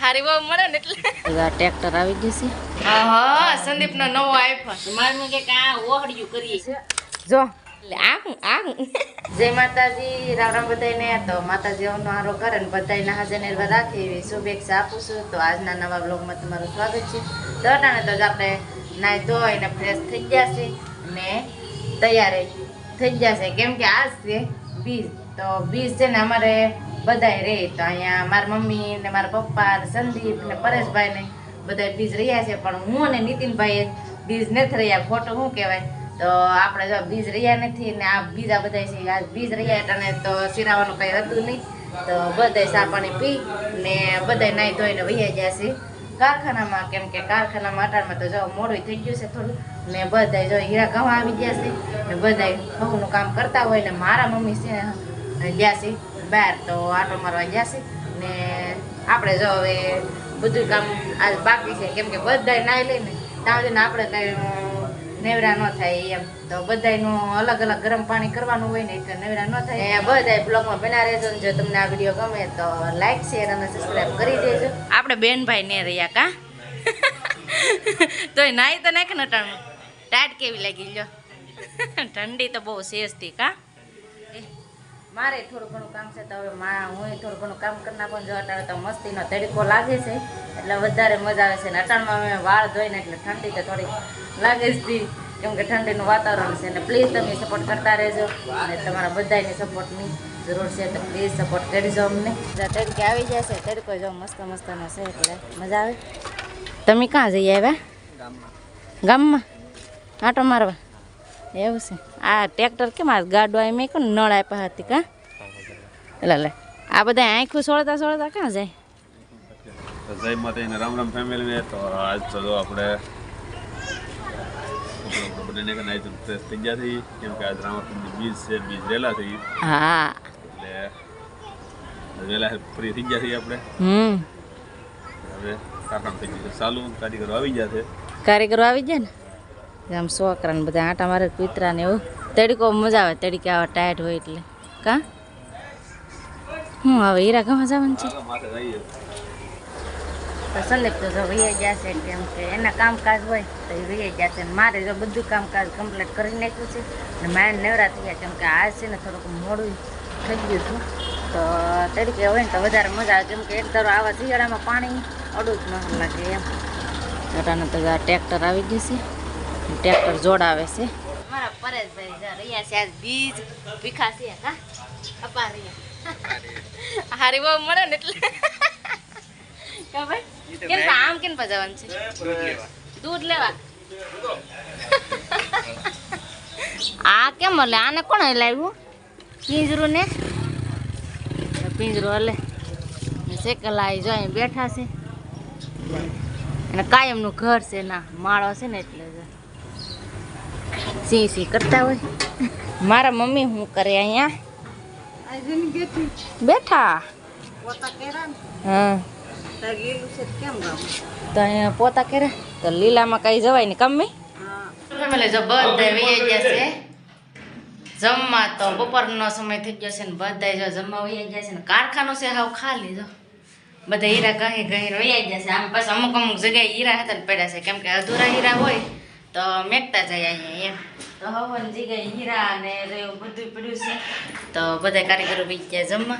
હારી બહુ મળે ને એટલે. આ ટ્રેક્ટર આવી ગયું છે. હા હા સંદીપનો નવો આઈફોન મારું કે આ ઓહડ્યું કરીએ. છે જો. એટલે આ હું જય માતાજી રામ રામ બધાને તો માતાજી અવનો હારો કરે ને બધાને હાજર રાખી એવી શુભેચ્છા આપું છું. તો આજના નવા બ્લોગમાં તમારું સ્વાગત છે. તો અટાણે તો જ આપણે નાહી ધોઈને ફ્રેશ થઈ ગયા છે ને તૈયાર થઈ ગયા છે. કેમ કે આજ છે બીજ. તો બીજ છે ને અમારે બધાય રહે તો અહીંયા મારા મમ્મી ને મારા પપ્પા ને સંદીપ ને પરેશભાઈ ને બધા બીજ રહ્યા છે, પણ હું અને નીતિનભાઈ બીજ નથી રહ્યા. ખોટું શું કહેવાય? તો આપણે જો બીજ રહ્યા નથી ને આ બીજા બધા છે આ બીજ રહ્યા એટલે તો સિરાવાનું કંઈ હતું નહીં. તો બધાય સા પાણી પી ને બધાય નાહી ધોઈને વૈયા ગયા છે. કારખાનામાં, કેમ કે કારખાનામાં અટાણમાં તો જો મોડું થઈ ગયું છે થોડું. ને બધાય જો હીરા ઘઉં આવી ગયા છે ને બધાય ઘઉંનું કામ કરતા હોય ને મારા મમ્મી છે ગયા છે. બહાર તો આટો મારવા ગયા છે. ને આપણે જો હવે બધું કામ આજ બાકી છે, કેમ કે બધાય નાહી લઈને ત્યાં સુધી આપણે કંઈ નેવરા ન થાય એમ. તો બધાયનું અલગ અલગ ગરમ પાણી કરવાનું હોય ને એટલે નેવરા ન થાય. એ બધાય બ્લોગમાં બના રહેજો જો તમને આ વીડિયો ગમે તો લાઈક શેર અને સબસ્ક્રાઈબ કરી દેજો. આપણે બેનભાઈ ને રહ્યા કા? તોય નાઈ તો નાખે ને ટાણું ટાટ કેવી લાગી લ્યો? ઠંડી તો બહુ શેષથી કા? મારે થોડું ઘણું કામ છે તો હવે મા હું થોડું ઘણું કામ કરી નાખું જો અટાણે તો મસ્તીનો તડકો લાગે છે. એટલે વધારે મજા આવે છે. ને અટાણમાં અમે વાળ ધોઈને એટલે ઠંડી તો થોડી લાગે જ હતી કેમ કે ઠંડીનું વાતાવરણ છે. ને પ્લીઝ તમે સપોર્ટ કરતા રહેજો. અને તમારા બધાની સપોર્ટની જરૂર છે તો પ્લીઝ સપોર્ટ કરજો અમને. તડકે આવી જશે તડકો જો મસ્ત મસ્તનો છે એટલે મજા આવે. તમે ક્યાં જઈ આવ્યા? ગામમાં? આટો મારવા. એવું છે. આ ટ્રેક્ટર કેમ આ ગાડો આવી મેં કોને નળ આપ્યા હતી કા? એટલે લે. આ બધા આંખું સોળતા સોળતા ક્યાં જાય? તો જય માતાજીને રામ રામ ફેમિલીને તો આજ તો આપણે બધાને કે નાઈ ફ્રેશ થઈ ગયા થઈ કેમ કે આજ રામાપીરની બીજ છે બીજ રેલા થઈ હા. એટલે રેલા ફ્રી થઈ ગયા થઈ આપણે. હમ. હવે કાકામ થઈ ગયું ચાલુ કારીગરો આવી ગયા છે. કારીગરો આવી જાય ને? આમ છોકરા ને બધા આટા મારે કૂતરા ને એવું. તડકો મજા આવે તડકે આવા ટાયર્ડ હોય એટલે. કા? હું હવે હીરા ગામમાં જવાનું છે? સંદીપ તો જો વૈયા ગયા છે કેમ કે એના કામકાજ હોય તો એ વૈયા ગયા છે. મારે જો બધું કામકાજ કમ્પ્લીટ કરી નાખ્યું છે. ને મારે નવરા થઈ ગયા કેમ કે આ છે ને થોડુંક મોડું થઈ ગયું હતું. તો તરીકે હોય ને તો વધારે મજા આવે. કેમ કે એક ધારો આવા શિયાળામાં પાણી અડું જ ન લાગે એમ. અટાણે તો ટ્રેક્ટર આવી ગયું છે. ટ્રેક્ટર જોડાવે છે. મારા પરેશભાઈ જો રહ્યા છે આજ બીજ ભીખા છે હા? હારી બહુ મળે ને એટલે. કા ભાઈ? કેમ આમ કેમ પજાવવાનું છે? દૂધ લેવા. આ કેમ હલે? આને કોણ લાવ્યું પિંજરું ને? પિંજરું હલે. સેકલા આવી જો અહીં બેઠા છે. અને કાયમનું ઘર છે ના માળો છે ને એટલે જો. સી સી કરતા હોય. મારા મમ્મી શું કરે અહીંયા? બેઠા? હા. તો અહીંયા પોતા કરે? તો લીલામાં કઈ જવાય ને કમી ફેમિલી જો બધા વૈયા ગયા છે. જમવા તો બપોરનો સમય થઈ ગયો છે ને બધા જો જમવા વૈયા ગયા છે ને કારખાનો છે હાવ ખાલી જો. બધા હીરા કહી કહી વૈયા ગયા છે. આમ પછી અમુક અમુક જગ્યાએ હીરા હતા ને પડ્યા છે. કેમ કે અધૂરા હીરા હોય તો મેકતા જાય અહીંયા એમ. તો હવન જગ્યાએ હીરા ને એવું બધું પડ્યું છે. તો બધા કારીગરો બી ગયા જમવા.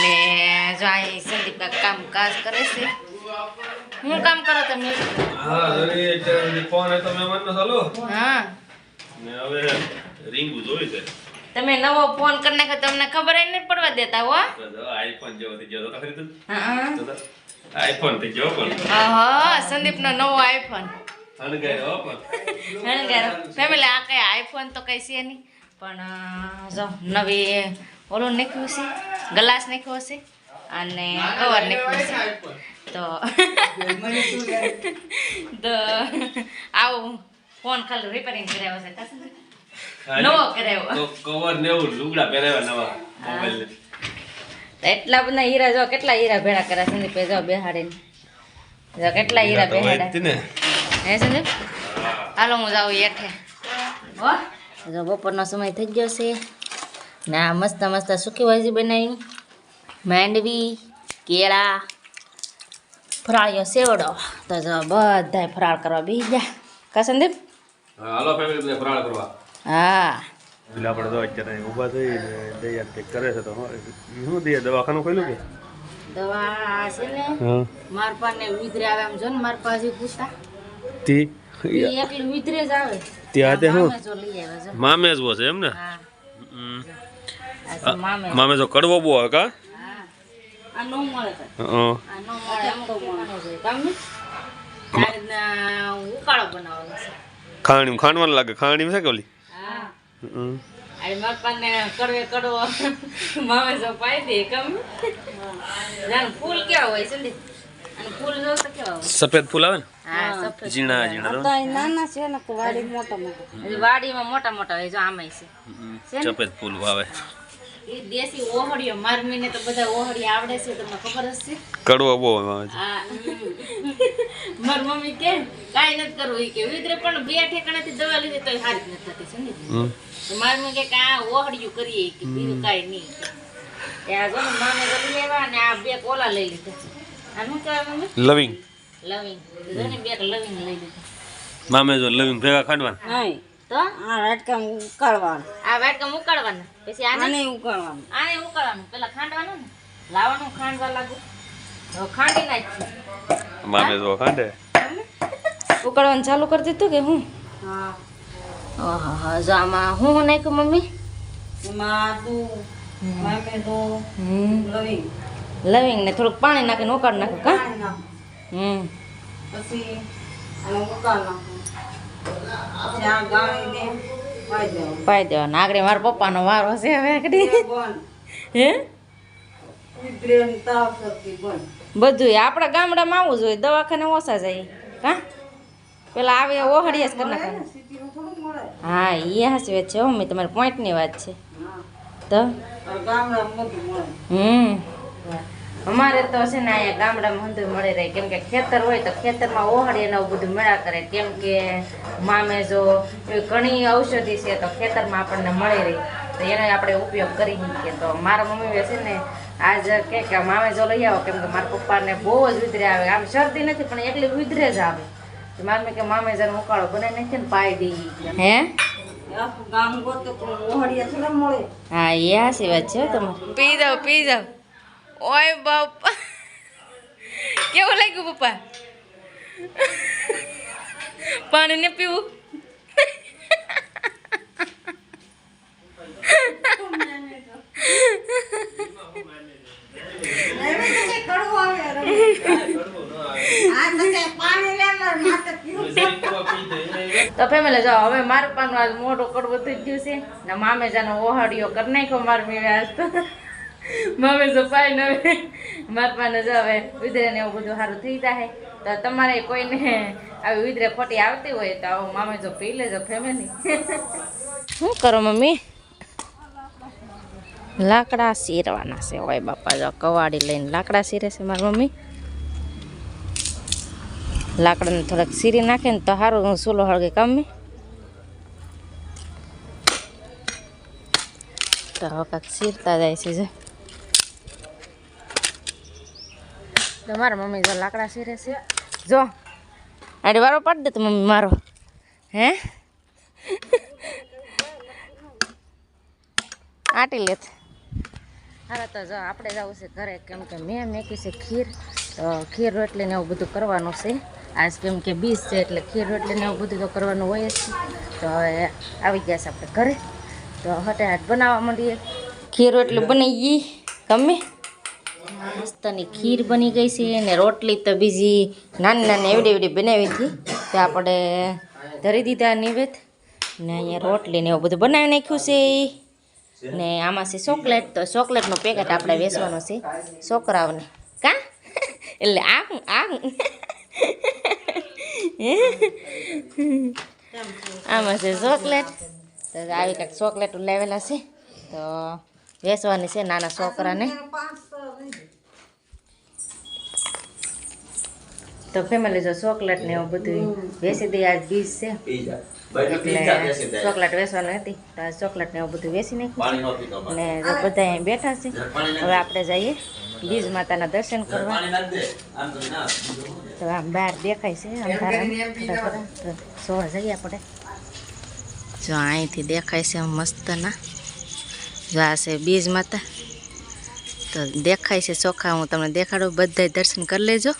ને જો અહીં સંદીપ કામ કાજ કરે છે. હું કામ કરો તમે? હા જરી ફોન હતો મહેમાનનો ચાલુ હા. ને હવે રીંગું જોઈ છે. તમે નવો ફોન કરી નાખ્યો તમને ખબર નહીં પડવા દેતા હો. આઈફોન જેવો થઈ ગયો તો ખરી હા આઈફોન થઈ ગયો પણ. હા સંદીપનો નવો આઈફોન હણગાય પણ. ફેમિલી આ કઈ આઈફોન તો કઈ છે નહીં. પણ જો નવી ઓલું નીકળ્યું છે. ગ્લાસ નીકળ્યો છે. અને કવર નીકળ્યું છે. તો તો આવું ફોન ખાલી રિપેરિંગ કરાવ્યો છે. નવો કરાવ્યો. કવર ને લુગડા પહેરાવ્યા નવા મોબાઈલ એટલા બધા હીરા જો કેટલા હીરા ભેળા કર્યા સંદીપે જો બેહાડીને. જો કેટલા હીરા બેહાડ્યા ને. હે સંદીપ? હાલો હું જાઉં હેઠે. હો? જો બપોરનો સમય થઈ ગયો છે. ને આ મસ્ત મસ્ત સૂકી ભાજી બનાવી. માંડવી કેળા ફરાળીઓ સેવડો. તો જો બધાય ફરાળ કરવા બેસી ગયા. કા સંદીપ? હાલો ફેમિલી ફરાળ કરવા. હા. એટલે આપણે તો અત્યારે ઊભા થઈ ને દૈયા કરે છે તો શું દઈએ દવાખાનું ખોલ્યું કે? દવા છે ને માર પાસે ઉધરે આવે આમ જો ને મારા પાસે પૂછતા. તી તે શું? મામે છે એમ ને? મામે જો કડવો બહુ આવે કા? હા. આ નો મળે તો. હા. આ નો મળે આમ તો મળે. જોઈએ કામ ને આ રીતના ઉકાળો બનાવવાનો છે. ખાણી ખાંડવાનું લાગે. ખાણી છે કે ઓલી? ફૂલ કેવા હોય છે ને અને ફૂલ જો તો કેવા હોય સફેદ ફૂલ આવે ને? સફેદ ઝીણા ઝીણા નાના છે ને વાડી મોટા મોટા. વાડીમાં મોટા મોટા હોય જો આમાં છે? સફેદ ફૂલ વાવે. દેશી ઓહળીઓ મારમીને તો બધા ઓહળી આવડે છે તમને ખબર જ છે કડવો બહુ આવે છે. માર મમ્મી કે કાંઈ નથી કરવું. કે વિતરે પણ બે ઠેકાણાથી દવા લીધી તો હારી નથી થતી સમજી. તો મારી મમ્મી કે કે આ ઓહળિયું કરીએ. કે બીજું કાંઈ નહીં. આ જો મામે લઈ ને આ બે કોલા લઈ લીધા લવિંગ. લવિંગ. મામે જો લવિંગ ભેગા ખાંડવાના? નહીં. તો? આ વાટકા ઉકાળવાનું. આ વાટકા ઉકાળવાના? પછી આને? આને ઉકાળવાનું. આને ઉકાળવાનું? પેલા ખાંડવાનું ને? લાવવાનું ખાંડવા લાગુ? તો ખાંડી નાખી મામે જો ખાંડે. ઉકાળવાનું ચાલુ કરી દીધું કે હું? હા. હા હા જો આમાં હું નાખ્યું મમ્મી? એમાં મામે ટામેટો હમ. લવિંગ. લવિંગ ને થોડુંક પાણી નાખીને ઉકાળી નાખું કા? હમ. પછી પાઈ દેવાનું. આગળ મારા પપ્પાનો વારો છે હવે હે? બંધ. આપણા ગામડામાં આવવું જોઈએ. દવાખાને ઓછા જાય. કા? પેલા આવે ઓહળિયા જ કરી નાખવાનું. હા એ હાસી વાત છે મમ્મી. તમારી પોઈન્ટની વાત છે. તો? હમ. અમારે તો છે ને અહીંયા ગામડામાં બધું મળી રહે. કેમ કે ખેતર હોય તો ખેતરમાં ઓહળી એના બધું મળ્યા કરે. કેમ કે મામે જો એવી ઘણી ઔષધિ છે તો ખેતરમાં આપણને મળી રહી. તો એનો આપણે ઉપયોગ કરી શકીએ. તો મારા મમ્મી છે ને આજ કે કે મામે જો લઈ આવો. કેમ કે મારા પપ્પાને બહુ જ વિધરે આવે. આમ શરદી નથી પણ એટલી વિધરે જ આવે. તો મારે મેં કે મામે જને ઉકાળો બનાવી નાખીએ ને પાઈ દઈએ હે? હા એ હાસી વાત છે તમારે. પી જાવ પી જાવ ઓય બાપા. કેવું લાગ્યું પપ્પા? પાણી ને પીવું? તો ફેમિલી જો હવે મારું પાનું આજ મોઢું કડવું થઈ ગયું છે. ને મામે જાનો ઓહાડીઓ કરી નાખ્યો માર મેળે મામે તો પાઈ ન હવે. માર પાને જો હવે. ને એવું બધું સારું થઈ જાય તો તમારે કોઈને આવી ઉધરે ખોટી આવતી હોય તો આવો મામે જો પી લેજો ફેમિલી શું કરો મમ્મી? લાકડા સીરવાના છે. હોય બાપા, જો કવાડી લઈને લાકડા સીરે છે મારી મમ્મી. લાકડાને થોડાક સીરી નાખે ને તો સારું સૂલો હળગે કમી તો હવે કાંઈક સીરતા જાય છે જો તો મારા મમ્મી જો લાકડા સીરે છે. જો. આડી વારો પાડી દે તો મમ્મી મારો. હે? આટી લે હારા તો જો આપણે જવું છે ઘરે. કેમ કે મેં મેકી છે ખીર. તો ખીર રોટલી ને એવું બધું કરવાનું છે. આજ કેમ કે બીજ છે એટલે ખીર રોટલી ને એવું બધું તો કરવાનું હોય જ. છે તો હવે આવી ગયા છે આપણે ઘરે. તો હટે હાટ બનાવવા માંડીએ. ખીર રોટલી બનાવી ગઈ ગમે. મસ્તની ખીર બની ગઈ છે ને રોટલી તો બીજી નાની નાની એવડી એવડી બનાવી હતી. તે આપણે ધરી દીધા નિવેદ ને અહીંયા રોટલી ને એવું બધું બનાવી નાખ્યું છે. ને આમાં છે ચોકલેટ, તો ચોકલેટનું પેકેટ આપણે વેચવાનું છે છોકરાઓને. કા? એટલે આમ આમ આમાં છે ચોકલેટ. તો આવી કંઈક ચોકલેટ લાવેલા છે. તો વેચવાની છે નાના છોકરાને. તો ફેમિલી જો ચોકલેટ ને એવું બધું વેચી દઈએ આજ બીજ છે. એટલે ચોકલેટ વેચવાની હતી તો આજ ચોકલેટ ને એવું બધું વેચી નાખ્યું. ને જો બધા અહીં બેઠા છે હવે આપણે જઈએ બીજ માતાના દર્શન કરવા. તો આમ બહાર દેખાય છે આમ તારા સોળ જઈએ આપણે જો અહીંથી દેખાય છે આમ મસ્તના. જો આ છે બીજ માતા. તો દેખાય છે ચોખા હું તમને દેખાડું બધાય દર્શન કરી લેજો.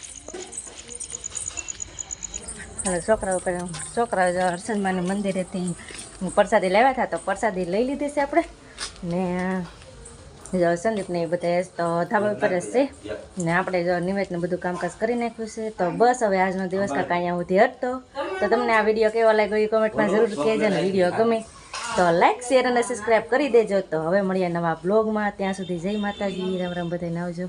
એટલે છોકરાઓ છોકરાઓ જો હર્ષદમાનું મંદિરેથી પ્રસાદી લાવ્યા હતા તો પ્રસાદી લઈ લીધી છે આપણે. ને, જો સંદીપને એ બધા તો ધાબા ઉપર જ છે. ને આપણે જો નિવેદનું બધું કામકાજ કરી નાખ્યું છે. તો બસ હવે આજનો દિવસ કાંઈ અહીંયા સુધી હટતો તો તમને આ વીડિયો કેવો લાગ્યો એ કોમેન્ટમાં જરૂર કહેજો ને. વીડિયો ગમે તો લાઈક શેર અને સબસ્ક્રાઈબ કરી દેજો. તો હવે મળીએ નવા બ્લોગમાં ત્યાં સુધી જય માતાજી. રામ રામ બધાને આવજો